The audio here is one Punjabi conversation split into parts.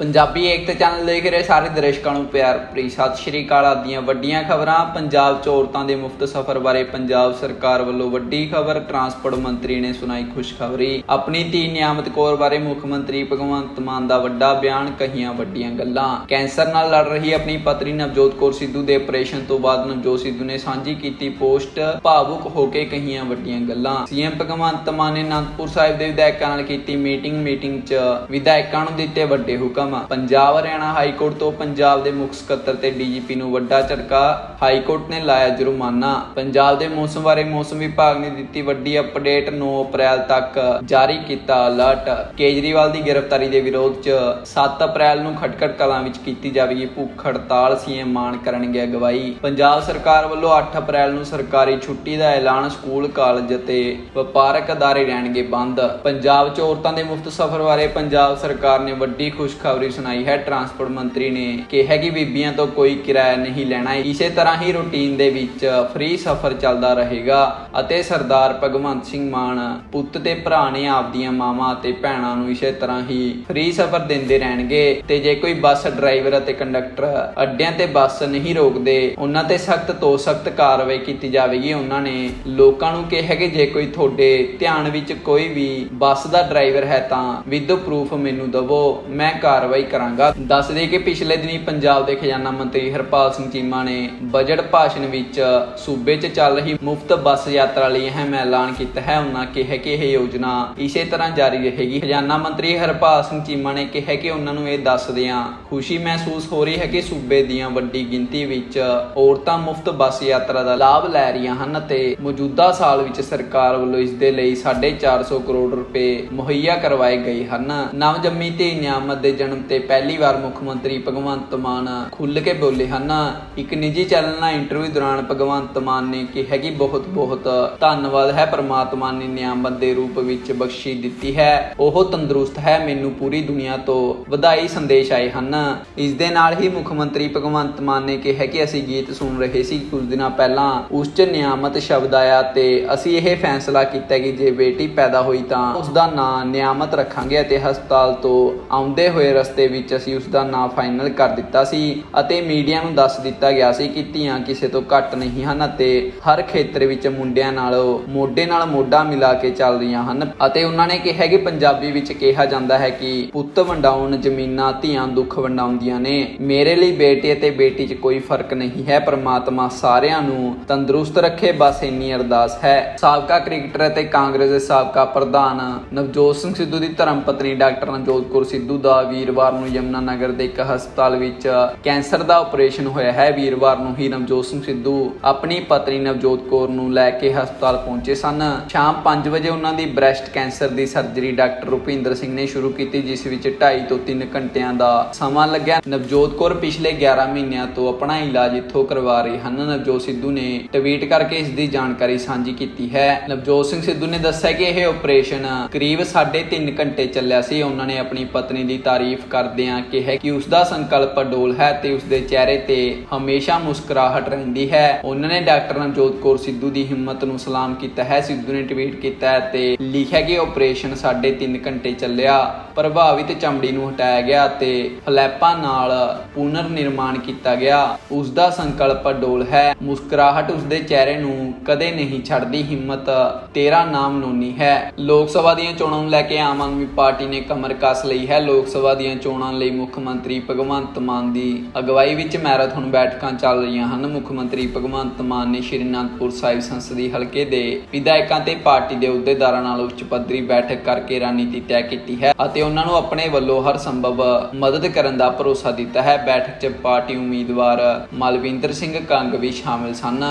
ਪੰਜਾਬੀ ਏਕਤਾ ਚੈਨਲ ਦੇਖ ਰਹੇ ਸਾਰੇ ਦਰਸ਼ਕਾਂ ਨੂੰ ਪਿਆਰ ਭਰੀ। ਸਤਿ ਸ਼੍ਰੀ ਅਕਾਲ ਆਦੀਆਂ ਵੱਡੀਆਂ ਖਬਰਾਂ। ਪੰਜਾਬ 'ਚ ਔਰਤਾਂ ਦੇ ਮੁਫਤ ਸਫ਼ਰ ਬਾਰੇ ਪੰਜਾਬ ਸਰਕਾਰ ਵੱਲੋਂ ਵੱਡੀ ਖਬਰ। ਟਰਾਂਸਪੋਰਟ ਮੰਤਰੀ ਨੇ ਸੁਣਾਈ ਖੁਸ਼ਖਬਰੀ। ਆਪਣੀ ਧੀ ਨਿਆਮਤ ਕੌਰ ਬਾਰੇ ਮੁੱਖ ਮੰਤਰੀ ਭਗਵੰਤ ਮਾਨ ਦਾ ਵੱਡਾ ਬਿਆਨ, ਕਹੀਆਂ ਵੱਡੀਆਂ ਗੱਲਾਂ। ਕੈਂਸਰ ਨਾਲ ਲੜ ਰਹੀ ਆਪਣੀ ਪਤਨੀ ਨਵਜੋਤ ਕੌਰ ਸਿੱਧੂ ਦੇ ਆਪਰੇਸ਼ਨ ਤੋਂ ਬਾਅਦ ਨਵਜੋਤ ਸਿੱਧੂ ਨੇ ਸਾਂਝੀ ਕੀਤੀ ਪੋਸਟ। ਭਾਵੁਕ ਹੋ ਕੇ ਕਹੀਆਂ ਵੱਡੀਆਂ ਗੱਲਾਂ। ਸੀਐਮ ਭਗਵੰਤ ਮਾਨ ਨੇ ਅਨੰਦਪੁਰ ਸਾਹਿਬ ਦੇ ਵਿਧਾਇਕਾਂ ਨਾਲ ਕੀਤੀ ਮੀਟਿੰਗ। ਮੀਟਿੰਗ 'ਚ ਵਿਧਾਇਕਾਂ ਨੂੰ ਦਿੱਤੇ ਵੱਡੇ ਹੁਕਮ। ਪੰਜਾਬ ਹਰਿਆਣਾ ਹਾਈ ਕੋਰਟ ਤੋਂ ਪੰਜਾਬ ਦੇ ਮੁੱਖ ਸਕੱਤਰ ਤੇ ਡੀਜੀਪੀ ਨੂੰ ਵੱਡਾ ਝਟਕਾ। ਹਾਈ ਕੋਰਟ ਨੇ ਲਾਇਆ ਜੁਰਮਾਨਾ। ਪੰਜਾਬ ਦੇ ਮੌਸਮ ਬਾਰੇ ਮੌਸਮ ਵਿਭਾਗ ਨੇ ਦਿੱਤੀ ਵੱਡੀ ਅਪਡੇਟ 9 ਅਪ੍ਰੈਲ ਤੱਕ। ਜਾਰੀ ਕੀਤਾ ਅਲਰਟ। ਕੇਜਰੀਵਾਲ ਦੀ ਗ੍ਰਿਫਤਾਰੀ ਦੇ ਵਿਰੋਧ 'ਚ 7 ਅਪ੍ਰੈਲ ਨੂੰ ਖਟਕੜ ਕਲਾਂ ਵਿੱਚ ਕੀਤੀ ਜਾਵੇਗੀ ਭੁੱਖ ਹੜਤਾਲ। ਸੀਐਮ ਮਾਨ ਕਰਨਗੇ ਅਗਵਾਈ। ਪੰਜਾਬ ਸਰਕਾਰ ਵੱਲੋਂ 8 ਅਪ੍ਰੈਲ ਨੂੰ ਸਰਕਾਰੀ ਛੁੱਟੀ ਦਾ ਐਲਾਨ ਸਕੂਲ, ਕਾਲਜ ਅਤੇ ਵਪਾਰਕ ਅਦਾਰੇ ਰਹਿਣਗੇ ਬੰਦ। ਪੰਜਾਬ 'ਚ ਔਰਤਾਂ ਦੇ ਮੁਫਤ ਸਫ਼ਰ ਬਾਰੇ ਪੰਜਾਬ ਸਰਕਾਰ ਨੇ ਵੱਡੀ ਖੁਸ਼ਖਬਰੀ ਸੁਣਾਈ ਹੈ ਟਰਾਂਸਪੋਰਟ ਮੰਤਰੀ ਨੇ ਕਿਹਾ ਕਿ ਬੀਬੀਆਂ ਤੋਂ ਕੋਈ ਕਿਰਾਇਆ ਨਹੀਂ ਲੈਣਾ। ਇਸੇ ਤਰ੍ਹਾਂ ਹੀ ਰੂਟੀਨ ਦੇ ਵਿੱਚ ਫ੍ਰੀ ਸਫ਼ਰ ਚੱਲਦਾ ਰਹੇਗਾ ਅਤੇ ਸਰਦਾਰ ਭਗਵੰਤ ਸਿੰਘ ਮਾਨ ਪੁੱਤ ਤੇ ਭਰਾ ਨੇ ਆਪਦੀਆਂ ਮਾਵਾਂ ਅਤੇ ਭੈਣਾਂ ਨੂੰ ਇਸੇ ਤਰ੍ਹਾਂ ਹੀ ਫ੍ਰੀ ਸਫ਼ਰ ਦਿੰਦੇ ਰਹਿਣਗੇ ਤੇ ਜੇ ਕੋਈ ਬੱਸ ਡਰਾਈਵਰ ਅਤੇ ਕੰਡਕਟਰ ਅੱਡਿਆਂ ਤੇ ਬੱਸ ਨਹੀਂ ਰੋਕਦੇ, ਉਹਨਾਂ ਤੇ ਸਖਤ ਤੋਂ ਸਖਤ ਕਾਰਵਾਈ ਕੀਤੀ ਜਾਵੇਗੀ। ਉਹਨਾਂ ਨੇ ਲੋਕਾਂ ਨੂੰ ਕਿਹਾ ਕਿ ਜੇ ਕੋਈ ਤੁਹਾਡੇ ਧਿਆਨ ਵਿੱਚ ਕੋਈ ਵੀ ਬੱਸ ਦਾ ਡਰਾਈਵਰ ਹੈ ਤਾਂ ਵਿਦ ਪ੍ਰੂਫ ਮੈਨੂੰ ਦਵੋ। ਮੈਂ ਕਾਰਵਾਈ ਕਰਾਂਗਾ। ਦੱਸ ਦੇ ਕਿ ਪਿਛਲੇ ਦਿਨੀ ਪੰਜਾਬ ਦੇ ਖਜ਼ਾਨਾ ਮੰਤਰੀ ਹਰਪਾਲ ਸਿੰਘ ਚੀਮਾ ਨੇ ਬਜਟ ਭਾਸ਼ਣ ਵਿੱਚ ਸੂਬੇ 'ਚ ਚੱਲ ਰਹੀ ਮੁਫਤ ਬੱਸ ਯਾਤਰਾ ਲਈ ਅਹਿਮ ਐਲਾਨ ਕੀਤਾ ਹੈ। ਉਹਨਾਂ ਕਿਹਾ ਕਿ ਇਹ ਯੋਜਨਾ ਇਸੇ ਤਰ੍ਹਾਂ ਜਾਰੀ ਰਹੇਗੀ। ਖਜ਼ਾਨਾ ਮੰਤਰੀ ਹਰਪਾਲ ਸਿੰਘ ਚੀਮਾ ਨੇ ਕਿਹਾ ਕਿ ਉਹਨਾਂ ਨੂੰ ਇਹ ਦੱਸਦਿਆਂ ਖੁਸ਼ੀ ਮਹਿਸੂਸ ਹੋ ਰਹੀ ਹੈ ਕਿ ਸੂਬੇ ਦੀਆਂ ਵੱਡੀ ਗਿਣਤੀ ਵਿੱਚ ਔਰਤਾਂ ਮੁਫਤ ਬੱਸ ਯਾਤਰਾ ਦਾ ਲਾਭ ਲੈ ਰਹੀਆਂ ਹਨ ਤੇ ਮੌਜੂਦਾ ਸਾਲ ਵਿੱਚ ਸਰਕਾਰ ਵੱਲੋਂ ਇਸ ਦੇ ਲਈ 450 ਕਰੋੜ ਰੁਪਏ ਮੁਹੱਈਆ ਕਰਵਾਏ ਗਏ ਹਨ। ਨਵਜੰਮੀ ਧੀ ਨਿਆਮਤ ਦੇ ਜਨਮ ਤੇ ਪਹਿਲੀ ਵਾਰ ਮੁੱਖ ਮੰਤਰੀ ਭਗਵੰਤ ਮਾਨ ਖੁੱਲ੍ਹ ਕੇ ਬੋਲੇ ਹਨ। ਇੱਕ ਨਿੱਜੀ ਚੈਨਲ ਨਾਲ ਇੰਟਰਵਿਊ ਦੌਰਾਨ ਭਗਵੰਤ ਮਾਨ ਨੇ ਕਿਹਾ ਕਿ ਬਹੁਤ ਬਹੁਤ ਧੰਨਵਾਦ ਹੈ, ਪਰਮਾਤਮਾ ਨੇ ਨਿਆਮਤ ਦੇ ਰੂਪ ਵਿੱਚ ਬਖਸ਼ੀ ਦਿੱਤੀ ਹੈ। ਉਹ ਤੰਦਰੁਸਤ ਹੈ, ਮੈਨੂੰ ਪੂਰੀ ਦੁਨੀਆ ਤੋਂ ਵਧਾਈ ਸੰਦੇਸ਼ ਆਏ ਹਨ। ਇਸ ਦੇ ਨਾਲ ਹੀ ਮੁੱਖ ਮੰਤਰੀ ਭਗਵੰਤ ਮਾਨ ਨੇ ਕਿਹਾ ਕਿ ਅਸੀਂ ਗੀਤ ਸੁਣ ਰਹੇ ਸੀ। ਕੁਝ ਦਿਨਾਂ ਪਹਿਲਾਂ ਉਸ 'ਚ ਨਿਆਮਤ ਸ਼ਬਦ ਆਇਆ ਤੇ ਅਸੀਂ ਇਹ ਫੈਸਲਾ ਕੀਤਾ ਕਿ ਜੇ ਬੇਟੀ ਪੈਦਾ ਹੋਈ ਤਾਂ ਉਸ ਦਾ ਨਾਂ ਨਿਆਮਤ ਰੱਖਾਂਗੇ ਅਤੇ ਹਸਪਤਾਲ ਤੋਂ ਆਉਂਦੇ ਹੋਏ ਰਸਤੇ ਵਿੱਚ ਅਸੀਂ ਉਸ ਦਾ ਨਾਂ ਫਾਈਨਲ ਕਰ ਦਿੱਤਾ ਸੀ ਅਤੇ ਮੀਡੀਆ ਨੂੰ ਦੱਸ ਦਿੱਤਾ ਗਿਆ ਸੀ ਕਿ ਧੀਆਂ ਕਿਸੇ ਤੋਂ ਘੱਟ ਨਹੀਂ ਹਨ ਅਤੇ ਹਰ ਖੇਤਰ ਵਿੱਚ ਮੁੰਡਿਆਂ ਨਾਲ ਮੋਢੇ ਨਾਲ ਮੋਢਾ ਮਿਲਾ ਕੇ ਚੱਲ ਰਹੀਆਂ ਹਨ ਅਤੇ ਉਹਨਾਂ ਨੇ ਕਿਹਾ ਕਿ ਪੰਜਾਬੀ ਵਿੱਚ ਕਿਹਾ ਜਾਂਦਾ ਹੈ ਕਿ ਪੁੱਤ ਵੰਡਾਉਣ, ਜ਼ਮੀਨਾਂ ਧੀਆਂ ਦੁੱਖ ਵੰਡਾਉਂਦੀਆਂ ਨੇ। ਮੇਰੇ ਲਈ ਬੇਟੇ ਅਤੇ ਬੇਟੀ 'ਚ ਕੋਈ ਫ਼ਰਕ ਨਹੀਂ ਹੈ, ਪਰਮਾਤਮਾ ਸਾਰਿਆਂ ਨੂੰ ਤੰਦਰੁਸਤ ਰੱਖੇ, ਬਸ ਇੰਨੀ ਅਰਦਾਸ ਹੈ। ਸਾਬਕਾ ਕ੍ਰਿਕਟਰ ਅਤੇ ਕਾਂਗਰਸ ਦੇ ਸਾਬਕਾ ਪ੍ਰਧਾਨ ਨਵਜੋਤ ਸਿੰਘ ਸਿੱਧੂ ਦੀ ਧਰਮ ਪਤਨੀ ਡਾਕਟਰ ਨਵਜੋਤ ਕੌਰ ਸਿੱਧੂ ਦਾ ਵੀਰ ਵੀਰਵਾਰ ਨੂੰ ਯਮਨਾ ਨਗਰ ਦੇ ਇੱਕ ਹਸਪਤਾਲ ਵਿੱਚ ਕੈਂਸਰ ਦਾ ਆਪਰੇਸ਼ਨ ਹੋਇਆ ਹੈ। ਵੀਰਵਾਰ ਨੂੰ ਹੀ ਨਵਜੋਤ ਸਿੰਘ ਸਿੱਧੂ ਆਪਣੀ ਪਤਨੀ ਨਵਜੋਤ ਕੌਰ ਨੂੰ ਲੈ ਕੇ ਹਸਪਤਾਲ ਪਹੁੰਚੇ ਸਨ। ਸ਼ਾਮ 5 ਵਜੇ ਉਹਨਾਂ ਦੀ ਬ੍ਰੈਸਟ ਕੈਂਸਰ ਦੀ ਸਰਜਰੀ ਡਾਕਟਰ ਰੁਪਿੰਦਰ ਸਿੰਘ ਨੇ ਸ਼ੁਰੂ ਕੀਤੀ, ਜਿਸ ਵਿੱਚ 2.5 ਤੋਂ 3 ਘੰਟਿਆਂ ਦਾ ਸਮਾਂ ਲੱਗਿਆ। ਨਵਜੋਤ ਕੌਰ ਪਿਛਲੇ 11 ਮਹੀਨਿਆਂ ਤੋਂ ਆਪਣਾ ਇਲਾਜ ਇੱਥੋਂ ਕਰਵਾ ਰਹੇ ਹਨ। ਨਵਜੋਤ ਸਿੱਧੂ ਨੇ ਟਵੀਟ ਕਰਕੇ ਇਸ ਦੀ ਜਾਣਕਾਰੀ ਸਾਂਝੀ ਕੀਤੀ ਹੈ। ਨਵਜੋਤ ਸਿੰਘ ਸਿੱਧੂ ਨੇ ਦੱਸਿਆ ਕਿ ਇਹ ਆਪਰੇਸ਼ਨ ਕਰੀਬ 3.5 ਘੰਟੇ ਚੱਲਿਆ ਸੀ। ਉਹਨਾਂ ਨੇ ਆਪਣੀ ਪਤਨੀ ਦੀ ਤਾਰੀਫ ਕਰਦਿਆਂ ਕਿਹਾ ਕਿ ਉਸ ਦਾ ਸੰਕਲਪ ਅਡੋਲ ਹੈ ਤੇ ਉਸ ਦੇ ਚਿਹਰੇ ਤੇ ਹਮੇਸ਼ਾ ਮੁਸਕਰਾਹਟ ਰਹਿੰਦੀ ਹੈ। ਉਹਨਾਂ ਨੇ ਡਾਕਟਰ ਨਵਜੋਤ ਕੌਰ ਸਿੱਧੂ ਦੀ ਹਿੰਮਤ ਨੂੰ ਸਲਾਮ ਕੀਤਾ ਹੈ। ਸਿੱਧੂ ਨੇ ਟਵੀਟ ਕੀਤਾ ਹੈ ਤੇ ਲਿਖਿਆ ਕਿ ਆਪਰੇਸ਼ਨ 3.5 ਘੰਟੇ ਚੱਲਿਆ। ਪ੍ਰਭਾਵਿਤ ਚਮੜੀ ਨੂੰ ਹਟਾਇਆ ਗਿਆ ਤੇ ਫਲੈਪਾਂ ਨਾਲ ਪੁਨਰ ਨਿਰਮਾਣ ਕੀਤਾ ਗਿਆ। ਉਸ ਦਾ ਸੰਕਲਪ ਅਡੋਲ ਹੈ। ਮੁਸਕਰਾਹਟ ਉਸ ਦੇ ਚਿਹਰੇ ਨੂੰ ਕਦੇ ਨਹੀਂ ਛੱਡਦੀ। ਹਿੰਮਤ ਤੇਰਾ ਨਾਮ ਨੋਨੀ ਹੈ। ਲੋਕ ਸਭਾ ਦੀਆਂ ਚੋਣਾਂ ਨੂੰ ਲੈ ਕੇ ਆਮ ਆਦਮੀ ਪਾਰਟੀ ਨੇ ਕਮਰ ਕੱਸ ਲਈ ਹੈ। ਲੋਕ ਸਭਾ ਦੀਆਂ ਚੋਣਾਂ ਲਈ ਮੁੱਖ ਮੰਤਰੀ ਭਗਵੰਤ ਮਾਨ ਦੀ ਅਗਵਾਈ ਵਿੱਚ ਮੈਰਾਥਨ ਬੈਠਕਾਂ ਚੱਲ ਰਹੀਆਂ ਹਨ। ਮੁੱਖ ਮੰਤਰੀ ਭਗਵੰਤ ਮਾਨ ਨੇ ਸ਼੍ਰੀ ਅਨੰਦਪੁਰ ਸਾਹਿਬ ਸੰਸਦੀ ਹਲਕੇ ਦੇ ਵਿਧਾਇਕਾਂ ਤੇ ਪਾਰਟੀ ਦੇ ਅਹੁਦੇਦਾਰਾਂ ਨਾਲ ਉੱਚ ਪੱਧਰੀ ਬੈਠਕ ਕਰਕੇ ਰਣਨੀਤੀ ਤੈਅ ਕੀਤੀ ਹੈ ਅਤੇ ਉਹਨਾਂ ਨੂੰ ਆਪਣੇ ਵੱਲੋਂ ਹਰ ਸੰਭਵ ਮਦਦ ਕਰਨ ਦਾ ਭਰੋਸਾ ਦਿੱਤਾ ਹੈ। ਬੈਠਕ 'ਚ ਪਾਰਟੀ ਉਮੀਦਵਾਰ ਮਲਵਿੰਦਰ ਸਿੰਘ ਕੰਗ ਵੀ ਸ਼ਾਮਿਲ ਸਨ।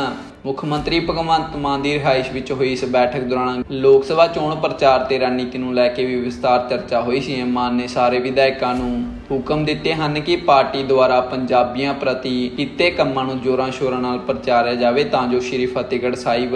ਮੁੱਖ ਮੰਤਰੀ ਭਗਵੰਤ ਮਾਨ ਦੀ ਰਿਹਾਇਸ਼ ਵਿੱਚ ਹੋਈ ਇਸ ਬੈਠਕ ਦੌਰਾਨ ਲੋਕ ਸਭਾ ਚੋਣ ਪ੍ਰਚਾਰ ਤੇ ਰਣਨੀਤੀ ਨੂੰ ਲੈ ਕੇ ਵੀ ਵਿਸਤਾਰ ਚਰਚਾ ਹੋਈ। ਸੀਐਮ ਮਾਨ ਨੇ ਸਾਰੇ ਵਿਧਾਇਕਾਂ ਨੂੰ ਹੁਕਮ ਦਿੱਤੇ ਹਨ ਕਿ ਪਾਰਟੀ ਦੁਆਰਾ ਪੰਜਾਬੀਆਂ ਪ੍ਰਤੀ ਕੀਤੇ ਕੰਮਾਂ ਨੂੰ ਜੋਰਾਂ ਸ਼ੋਰਾਂ ਨਾਲ ਪ੍ਰਚਾਰਿਆ ਜਾਵੇ ਤਾਂ ਜੋ ਸ਼੍ਰੀ ਫਤਿਹਗੜ੍ਹ ਸਾਹਿਬ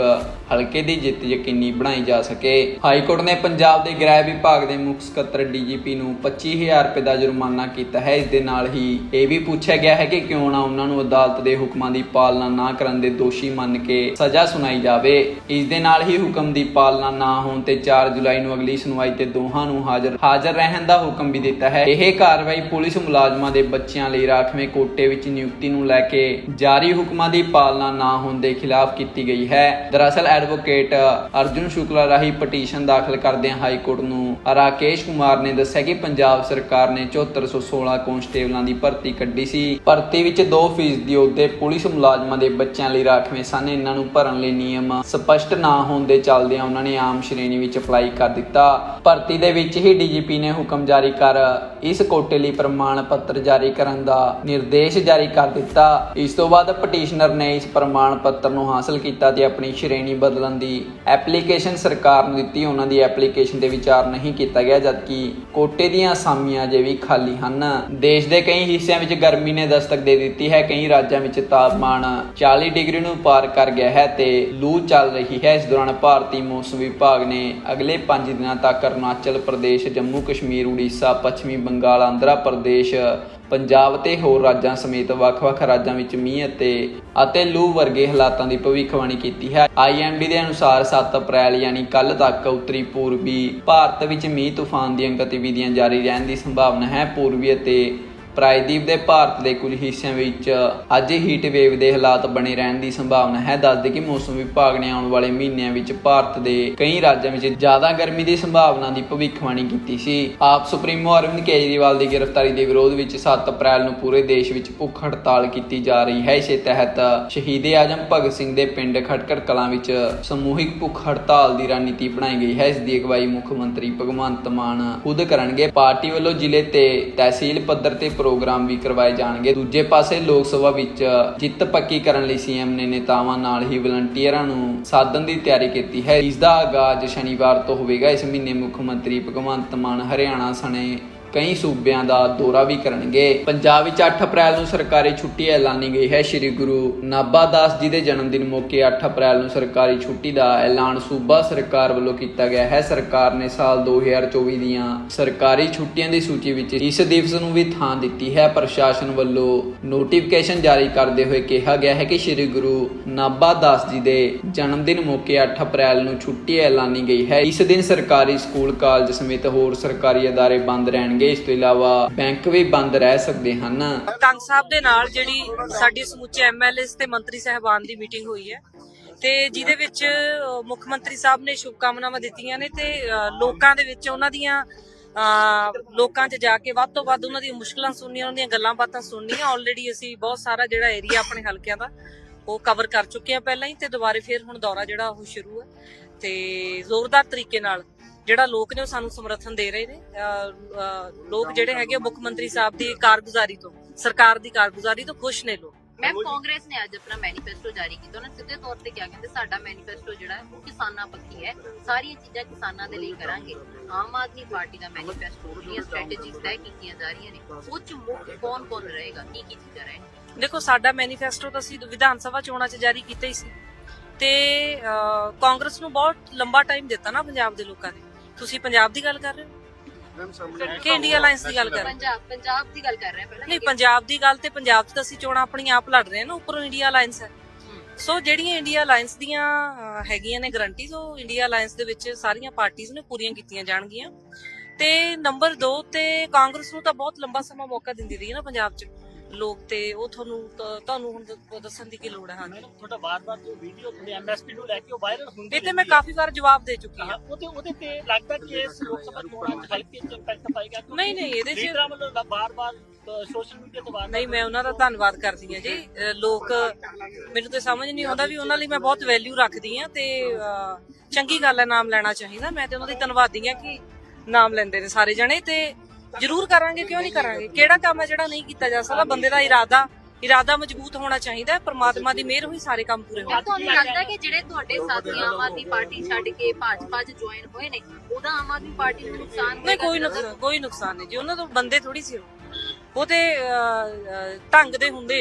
ਹਲਕੇ ਦੀ ਜਿੱਤ ਯਕੀਨੀ ਬਣਾਈ ਜਾ ਸਕੇ। ਹਾਈ ਕੋਰਟ ਨੇ ਪੰਜਾਬ ਦੇ ਗ੍ਰਹਿ ਵਿਭਾਗ ਦੇ ਮੁੱਖ ਸਕੱਤਰ ਡੀਜੀਪੀ ਨੂੰ 25000 ਰੁਪਏ ਦਾ ਜੁਰਮਾਨਾ ਕੀਤਾ ਹੈ। ਇਸ ਦੇ ਨਾਲ ਹੀ ਇਹ ਵੀ ਪੁੱਛਿਆ ਗਿਆ ਹੈ ਕਿ ਕਿਉਂ ਨਾ ਉਹਨਾਂ ਨੂੰ ਅਦਾਲਤ ਦੇ ਹੁਕਮਾਂ ਦੀ ਪਾਲਣਾ ਨਾ ਕਰਨ ਦੇ ਦੋਸ਼ੀ ਮੰਨ ਕੇ ਸਜ਼ਾ ਸੁਣਾਈ ਜਾਵੇ। ਇਸ ਦੇ ਨਾਲ ਹੀ ਹੁਕਮ ਦੀ ਪਾਲਣਾ ਨਾ ਹੋਣ ਤੇ 4 ਜੁਲਾਈ ਨੂੰ ਅਗਲੀ ਸੁਣਵਾਈ ਤੇ ਦੋਹਾਂ ਨੂੰ ਹਾਜ਼ਰ ਹਾਜ਼ਰ ਰਹਿਣ ਦਾ ਹੁਕਮ ਵੀ ਦਿੱਤਾ ਹੈ। ਇਹ ਕਾਰਵਾਈ ਰਾਹੀਂ ਪੁਲਿਸ ਮੁਲਾਜ਼ਮਾਂ ਦੇ ਬੱਚਿਆਂ ਲਈ ਰਾਖਵੇਂ ਕੋਟੇ ਵਿੱਚ ਨਿਯੁਕਤੀ ਨੂੰ ਲੈ ਕੇ ਜਾਰੀ ਹੁਕਮਾਂ ਦੀ ਪਾਲਣਾ ਨਾ ਹੋਣ ਦੇ ਖਿਲਾਫ ਕੀਤੀ ਗਈ ਹੈ। ਦਰਅਸਲ ਐਡਵੋਕੇਟ ਅਰਜੁਨ ਸ਼ੁਕਲਾ ਰਾਹੀਂ ਪਟੀਸ਼ਨ ਦਾਖਲ ਕਰਦਿਆਂ ਹਾਈ ਕੋਰਟ ਨੂੰ ਰਾਕੇਸ਼ ਕੁਮਾਰ ਨੇ ਦੱਸਿਆ ਕਿ ਪੰਜਾਬ ਸਰਕਾਰ ਨੇ 7416 ਕਨਸਟੇਬਲਾਂ ਦੀ ਭਰਤੀ ਕੱਢੀ ਸੀ। ਭਰਤੀ ਵਿੱਚ 2% ਦੀ ਅਹੁਦੇ ਪੁਲਿਸ ਮੁਲਾਜ਼ਮਾਂ ਦੇ ਬੱਚਿਆਂ ਲਈ ਰਾਖਵੇਂ ਸਨ। ਇਹਨਾਂ ਨੂੰ ਭਰਨ ਲਈ ਨਿਯਮ ਸਪਸ਼ਟ ਨਾ ਹੋਣ ਦੇ ਚੱਲਦਿਆਂ ਉਹਨਾਂ ਨੇ ਆਮ ਸ਼੍ਰੇਣੀ ਵਿੱਚ ਅਪਲਾਈ ਕਰ ਦਿੱਤਾ। ਭਰਤੀ ਦੇ ਵਿੱਚ ਹੀ ਡੀਜੀਪੀ ਨੇ ਹੁਕਮ ਜਾਰੀ ਕਰ ਇਸ ਕੋਟੇ ਲਈ ਪ੍ਰਮਾਣ ਪੱਤਰ ਜਾਰੀ ਕਰਨ ਦਾ ਨਿਰਦੇਸ਼ ਜਾਰੀ ਕਰ ਦਿੱਤਾ। ਇਸ ਤੋਂ ਬਾਅਦ ਪਟੀਸ਼ਨਰ ਨੇ ਇਸ ਪ੍ਰਮਾਣ ਪੱਤਰ ਨੂੰ ਹਾਸਲ ਕੀਤਾ ਤੇ ਆਪਣੀ ਸ਼੍ਰੇਣੀ ਬਦਲਣ ਦੀ ਐਪਲੀਕੇਸ਼ਨ ਸਰਕਾਰ ਨੂੰ ਦਿੱਤੀ। ਉਹਨਾਂ ਦੀ ਐਪਲੀਕੇਸ਼ਨ ਤੇ ਵਿਚਾਰ ਨਹੀਂ ਕੀਤਾ ਗਿਆ, ਜਦਕਿ ਕੋਟੇ ਦੀਆਂ ਅਸਾਮੀਆਂ ਅਜੇ ਵੀ ਖਾਲੀ ਹਨ। ਦੇਸ਼ ਦੇ ਕਈ ਹਿੱਸਿਆਂ ਵਿੱਚ ਗਰਮੀ ਨੇ ਦਸਤਕ ਦੇ ਦਿੱਤੀ ਹੈ। ਕਈ ਰਾਜਾਂ ਵਿੱਚ ਤਾਪਮਾਨ 40 ਡਿਗਰੀ ਨੂੰ ਪਾਰ ਕਰ ਗਿਆ ਹੈ ਤੇ ਲੂ ਚੱਲ ਰਹੀ ਹੈ। ਇਸ ਦੌਰਾਨ ਭਾਰਤੀ ਮੌਸਮ ਵਿਭਾਗ ਨੇ ਅਗਲੇ 5 ਦਿਨਾਂ ਤੱਕ ਅਰੁਣਾਚਲ ਪ੍ਰਦੇਸ਼ ਜੰਮੂ ਕਸ਼ਮੀਰ ਉੜੀਸਾ, ਪੱਛਮੀ ਬੰਗਾਲ, ਆਂਧਰਾ ਪ੍ਰਦੇਸ਼, ਪੰਜਾਬ ਤੇ ਹੋਰ ਰਾਜਾਂ ਸਮੇਤ ਵੱਖ-ਵੱਖ ਰਾਜਾਂ ਵਿੱਚ ਮੀਂਹ ਅਤੇ ਅਤੇ ਲੂ ਵਰਗੇ ਹਾਲਾਤਾਂ ਦੀ ਭਵਿੱਖਬਾਣੀ ਕੀਤੀ ਹੈ। ਆਈਐਮਡੀ ਦੇ ਅਨੁਸਾਰ 7 ਅਪ੍ਰੈਲ ਯਾਨੀ ਕੱਲ ਤੱਕ ਉੱਤਰੀ ਪੂਰਬੀ ਭਾਰਤ ਵਿੱਚ ਮੀਂਹ, ਤੂਫਾਨ ਦੀਆਂ ਗਤੀਵਿਧੀਆਂ ਜਾਰੀ ਰਹਿਣ ਦੀ ਸੰਭਾਵਨਾ ਹੈ। ਪੂਰਬੀ ਅਤੇ ਪ੍ਰਾਇਦੀਪ ਦੇ ਭਾਰਤ ਦੇ ਕੁਝ ਹਿੱਸਿਆਂ ਵਿੱਚ ਅੱਜ ਹੀਟ ਵੇਵ ਦੇ ਹਾਲਾਤ ਬਣੇ ਰਹਿਣ ਦੀ ਸੰਭਾਵਨਾ ਹੈ। ਦੱਸਦੇ ਕਿ ਮੌਸਮ ਵਿਭਾਗ ਨੇ ਆਉਣ ਵਾਲੇ ਮਹੀਨਿਆਂ ਵਿੱਚ ਭਾਰਤ ਦੇ ਕਈ ਰਾਜਾਂ ਵਿੱਚ ਜ਼ਿਆਦਾ ਗਰਮੀ ਦੀ ਸੰਭਾਵਨਾ ਦੀ ਭਵਿੱਖਬਾਣੀ ਕੀਤੀ ਸੀ। ਆਪ ਸੁਪਰੀਮੋ ਅਰਵਿੰਦ ਕੇਜਰੀਵਾਲ ਦੀ ਗ੍ਰਿਫਤਾਰੀ ਦੇ ਵਿਰੋਧ ਵਿੱਚ 7 ਅਪ੍ਰੈਲ ਨੂੰ ਪੂਰੇ ਦੇਸ਼ ਵਿੱਚ ਭੁੱਖ ਹੜਤਾਲ ਕੀਤੀ ਜਾ ਰਹੀ ਹੈ। ਇਸੇ ਤਹਿਤ ਸ਼ਹੀਦੇ ਆਜਮ ਭਗਤ ਸਿੰਘ ਦੇ ਪਿੰਡ ਖਟਕੜ ਕਲਾਂ ਵਿੱਚ ਸਮੂਹਿਕ ਭੁੱਖ ਹੜਤਾਲ ਦੀ ਰਣਨੀਤੀ ਬਣਾਈ ਗਈ ਹੈ। ਇਸ ਦੀ ਅਗਵਾਈ ਮੁੱਖ ਮੰਤਰੀ ਭਗਵੰਤ ਮਾਨ ਖੁਦ ਕਰਨਗੇ। ਪਾਰਟੀ ਵੱਲੋਂ ਜ਼ਿਲ੍ਹੇ ਤੇ ਤਹਿਸੀਲ ਪੱਧਰ ਤੇ ਪ੍ਰੋਗਰਾਮ ਵੀ ਕਰਵਾਏ ਜਾਣਗੇ। ਦੂਜੇ ਪਾਸੇ ਲੋਕ ਸਭਾ ਵਿੱਚ ਜਿੱਤ ਪੱਕੀ ਕਰਨ ਲਈ ਸੀਐਮ ਨੇ ਨੇਤਾਵਾਂ ਨਾਲ ਹੀ ਵਲੰਟੀਅਰਾਂ ਨੂੰ ਸਾਧਨ ਦੀ ਤਿਆਰੀ ਕੀਤੀ ਹੈ। ਇਸ ਦਾ ਆਗਾਜ਼ ਸ਼ਨੀਵਾਰ ਤੋਂ ਹੋਵੇਗਾ। ਇਸ ਮਹੀਨੇ ਮੁੱਖ ਮੰਤਰੀ ਭਗਵੰਤ ਮਾਨ ਹਰਿਆਣਾ ਸਣੇ ਕਈ ਸੂਬਿਆਂ ਦਾ ਦੌਰਾ ਵੀ ਕਰਨਗੇ। ਪੰਜਾਬ ਵਿੱਚ 8 ਅਪ੍ਰੈਲ ਨੂੰ ਸਰਕਾਰੀ ਛੁੱਟੀ ਐਲਾਨੀ ਗਈ ਹੈ ਸ੍ਰੀ ਗੁਰੂ ਨਾਭਾ ਦਾਸ ਜੀ ਦੇ ਜਨਮ ਦਿਨ ਮੌਕੇ 8 ਅਪ੍ਰੈਲ ਨੂੰ ਸਰਕਾਰੀ ਛੁੱਟੀ ਦਾ ਐਲਾਨ ਸੂਬਾ ਸਰਕਾਰ ਵੱਲੋਂ ਕੀਤਾ ਗਿਆ ਹੈ। ਸਰਕਾਰ ਨੇ ਸਾਲ 2024 ਦੀਆਂ ਸਰਕਾਰੀ ਛੁੱਟੀਆਂ ਦੀ ਸੂਚੀ ਵਿੱਚ ਇਸ ਦਿਵਸ ਨੂੰ ਵੀ ਥਾਂ ਦਿੱਤੀ ਹੈ। ਪ੍ਰਸ਼ਾਸਨ ਵੱਲੋਂ ਨੋਟੀਫਿਕੇਸ਼ਨ ਜਾਰੀ ਕਰਦੇ ਹੋਏ ਕਿਹਾ ਗਿਆ ਹੈ ਕਿ ਸ੍ਰੀ ਗੁਰੂ ਨਾਭਾ ਦਾਸ ਜੀ ਦੇ ਜਨਮ ਦਿਨ ਮੌਕੇ 8 ਅਪ੍ਰੈਲ ਨੂੰ ਛੁੱਟੀ ਐਲਾਨੀ ਗਈ ਹੈ। ਇਸ ਦਿਨ ਸਰਕਾਰੀ ਸਕੂਲ, ਕਾਲਜ ਸਮੇਤ ਹੋਰ ਸਰਕਾਰੀ ਅਦਾਰੇ ਬੰਦ ਰਹਿਣਗੇ। ਇਸ ਤੋਂ ਇਲਾਵਾ ਬੈਂਕ ਵੀ ਬੰਦ ਰਹਿ ਸਕਦੇ ਹਨ। ਕੰਗ ਸਾਹਿਬ ਦੇ ਨਾਲ ਜਿਹੜੀ ਸਾਡੀ ਸਮੁੱਚੇ ਐਮਐਲਏਸ ਤੇ ਮੰਤਰੀ ਸਹਿਬਾਨ ਦੀ ਮੀਟਿੰਗ ਹੋਈ ਹੈ ਤੇ ਜਿਹਦੇ ਵਿੱਚ ਮੁੱਖ ਮੰਤਰੀ ਸਾਹਿਬ ਨੇ ਸ਼ੁਭਕਾਮਨਾਵਾਂ ਦਿੱਤੀਆਂ ਨੇ ਤੇ ਲੋਕਾਂ ਦੇ ਵਿੱਚ ਉਹਨਾਂ ਦੀਆਂ ਲੋਕਾਂ 'ਚ ਜਾ ਕੇ ਵੱਧ ਤੋਂ ਵੱਧ ਉਹਨਾਂ ਦੀਆਂ ਮੁਸ਼ਕਲਾਂ ਸੁਣਨੀਆਂ, ਉਹਨਾਂ ਦੀਆਂ ਗੱਲਾਂ ਬਾਤਾਂ ਸੁਣਨੀਆਂ। ਆਲਰੇਡੀ ਅਸੀਂ ਬਹੁਤ ਸਾਰਾ ਜਿਹੜਾ ਏਰੀਆ ਆਪਣੇ ਹਲਕਿਆਂ ਦਾ, ਉਹ ਕਵਰ ਕਰ ਚੁੱਕੇ ਆ ਪਹਿਲਾਂ ਹੀ ਤੇ ਦੁਬਾਰੇ ਫੇਰ ਹੁਣ ਦੌਰਾ ਜਿਹੜਾ ਉਹ ਸ਼ੁਰੂ ਹੈ ਤੇ ਜ਼ੋਰਦਾਰ ਤਰੀਕੇ ਨਾਲ ਜਿਹੜਾ ਲੋਕ ਨੇ ਉਹ ਸਾਨੂੰ ਸਮਰਥਨ ਦੇ ਰਹੇ ਨੇ। ਲੋਕ ਜਿਹੜੇ ਹੈਗੇ ਮੁੱਖ ਮੰਤਰੀ ਸਾਹਿਬ ਦੀ ਕਾਰਗੁਜ਼ਾਰੀ ਤੋਂ ਸਰਕਾਰ ਦੀ ਕਾਰਗੁਜ਼ਾਰੀ ਤੋਂ ਖੁਸ਼ ਨੇ ਲੋਕ। ਮੈਮ ਕਾਂਗਰਸ ਨੇ ਅੱਜ ਆਪਣਾ ਮੈਨੀਫੈਸਟੋ ਜਾਰੀ ਕੀਤਾ। ਉਹਨਾਂ ਸਿੱਧੇ ਤੌਰ ਤੇ ਕਿਹਾ ਕਹਿੰਦੇ ਸਾਡਾ ਮੈਨੀਫੈਸਟੋ ਜਿਹੜਾ ਹੈ ਉਹ ਕਿਸਾਨਾਂ ਪੱਖੀ ਹੈ। ਸਾਰੀਆਂ ਚੀਜ਼ਾਂ ਕਿਸਾਨਾਂ ਦੇ ਲਈ ਕਰਾਂਗੇ। ਆਮ ਆਦਮੀ ਪਾਰਟੀ ਦਾ ਮੈਨੀਫੈਸਟੋ ਦੀਆਂ ਸਟ੍ਰੈਟਜੀਜ਼ ਤੈਅ ਕੀਤੀਆਂ ਜਾ ਰਹੀਆਂ ਨੇ। ਉਹ ਚ ਮੁੱਖ ਕੌਣ ਕੌਣ ਰਹੇਗਾ? ਕੀ ਕੀ ਚੀਜ਼ਾਂ ਰਹਿਣਗੀਆਂ? ਦੇਖੋ ਸਾਡਾ ਮੈਨੀਫੈਸਟੋ ਤਾਂ ਅਸੀਂ ਵਿਧਾਨ ਸਭਾ ਚੋਣਾਂ 'ਚ ਜਾਰੀ ਕੀਤਾ ਹੀ ਸੀ। ਤੇ ਕਾਂਗਰਸ ਨੂੰ ਬਹੁਤ ਲੰਬਾ ਟਾਈਮ ਦਿੱਤਾ ਨਾ ਪੰਜਾਬ ਦੇ ਲੋਕਾਂ ਨੇ। ਤੁਸੀਂ ਪੰਜਾਬ ਦੀ ਗੱਲ ਕਰ ਰਹੇ ਹੋ? ਕਿ ਇੰਡੀਆ ਅਲਾਈਅੰਸ ਦੀ ਗੱਲ ਕਰ ਰਹੇ ਹੋ? ਪੰਜਾਬ ਪੰਜਾਬ ਦੀ ਗੱਲ ਕਰ ਰਹੇ ਹਾਂ ਪਹਿਲਾਂ ਨਹੀਂ ਪੰਜਾਬ ਦੀ ਗੱਲ ਤੇ ਪੰਜਾਬ 'ਚ ਤਾਂ ਅਸੀਂ ਚੋਣਾਂ ਆਪਣੀਆਂ ਆਪ ਲੜ ਰਹੇ ਹਾਂ ਨਾ ਉੱਪਰੋਂ ਇੰਡੀਆ ਅਲਾਈਅੰਸ ਹੈ। ਸੋ ਜਿਹੜੀਆਂ ਇੰਡੀਆ ਅਲਾਈਅੰਸ ਦੀਆਂ ਅਹ, ਹੈਗੀਆਂ ਨੇ ਗਰੰਟੀਜ਼ ਉਹ ਇੰਡੀਆ ਅਲਾਈਅੰਸ ਦੇ ਵਿੱਚ ਸਾਰੀਆਂ ਪਾਰਟੀਆਂ ਨੇ ਪੂਰੀਆਂ ਕੀਤੀਆਂ ਜਾਣਗੀਆਂ। ਤੇ ਨੰਬਰ 2 ਤੇ ਕਾਂਗਰਸ ਨੂੰ ਤਾਂ ਬਹੁਤ ਲੰਬਾ ਸਮਾਂ ਮੌਕਾ ਦਿੰਦੀ ਰਹੀ ਹੈ ਨਾ ਪੰਜਾਬ 'ਚ। ਲੋਕ ਤੇ ਉਹ ਤੁਹਾਨੂੰ ਤਾਂ- ਤੁਹਾਨੂੰ ਹੁਣ ਦ- ਦੱਸਣ ਦੀ ਕੀ ਲੋੜ ਹੈ? ਹਾਂਜੀ। ਮੈਡਮ ਤੁਹਾਡਾ ਬਾਰ-ਬਾਰ ਜੋ ਵੀਡੀਓ ਤੁਹਾਡੇ ਐਮਐਸਪੀ ਨੂੰ ਲੈ ਕੇ ਉਹ ਵਾਇਰਲ ਹੁੰਦੀ ਇਹ ਤੇ ਮੈਂ ਕਾਫੀ ਵਾਰ ਜਵਾਬ ਦੇ ਚੁੱਕੀ ਹਾਂ। ਹਾਂ ਉਹਦੇ ਉਹਦੇ ਤੇ ਲੱਗਦਾ ਕਿ ਇਸ ਲੋਕ ਸਭਾ ਚੋਣਾਂ ਚ ਹਲਕੇ ਇੰਪੈਕਟ ਪਾਏਗਾ ਕਿਉਂਕਿ ਨਹੀਂ, ਨਹੀਂ, ਇਹਦੇ 'ਚ- ਲੀਡਰਾਂ ਵੱਲੋਂ ਤਾਂ ਬਾਰ-ਬਾਰ ਸੋਸ਼ਲ ਮੀਡੀਆ ਤੇ ਵਾਰ ਨਹੀਂ ਮੈਂ ਉਹਨਾਂ ਦਾ ਧੰਨਵਾਦ ਕਰਦੀ ਹਾਂ ਜੀ। ਅਹ ਲੋਕ ਮੈਨੂੰ ਤੇ ਸਮਝ ਨਹੀਂ ਆਉਂਦਾ ਵੀ ਉਹਨਾਂ ਲਈ ਮੈਂ ਬਹੁਤ ਵੈਲਿਊ ਰੱਖਦੀ ਹਾਂ ਤੇ ਅਹ, ਚੰਗੀ ਗੱਲ ਹੈ ਨਾਮ ਲੈਣਾ ਚਾਹੀਦਾ। ਮੈਂ ਤੇ ਉਹਨਾਂ ਦੀ ਧੰਨਵਾਦੀ ਹਾਂ ਕਿ ਨਾਮ ਲੈਂਦੇ ਨੇ ਸਾਰੇ ਜਣੇ ਤੇ ਜ਼ਰੂਰ ਕਰਾਂਗੇ ਕਿਉਂ ਨਹੀਂ ਕਰਾਂਗੇ? ਕਿਹੜਾ ਕੰਮ ਹੈ ਜਿਹੜਾ ਨਹੀਂ ਕੀਤਾ ਜਾ ਸਕਦਾ? ਬੰਦੇ ਦਾ ਇਰਾਦਾ ਇਰਾਦਾ ਮਜ਼ਬੂਤ ਹੋਣਾ ਚਾਹੀਦਾ ਹੈ ਪ੍ਰਮਾਤਮਾ ਦੀ ਮਿਹਰ ਹੋਈ ਸਾਰੇ ਕੰਮ ਪੂਰੇ ਹੋਣਗੇ ਤੁਹਾਨੂੰ ਲੱਗਦਾ ਕਿ ਜਿਹੜੇ ਤੁਹਾਡੇ ਸਾਥੀ ਆਮ ਆਦਮੀ ਪਾਰਟੀ ਛੱਡ ਕੇ ਭਾਜਪਾ 'ਚ ਜੁਆਇਨ ਹੋਏ ਨੇ ਉਹਦਾ ਆਮ ਆਦਮੀ ਪਾਰਟੀ ਨੂੰ ਨੁਕਸਾਨ ਨਹੀਂ ਕੋਈ ਨੁਕਸਾਨ ਕੋਈ ਨੁਕਸਾਨ ਨਹੀਂ ਜੀ। ਉਹਨਾਂ ਤੋਂ ਬੰਦੇ ਥੋੜੀ ਸੀ ਉਹ। ਤੇ ਢੰਗ ਦੇ ਹੁੰਦੇ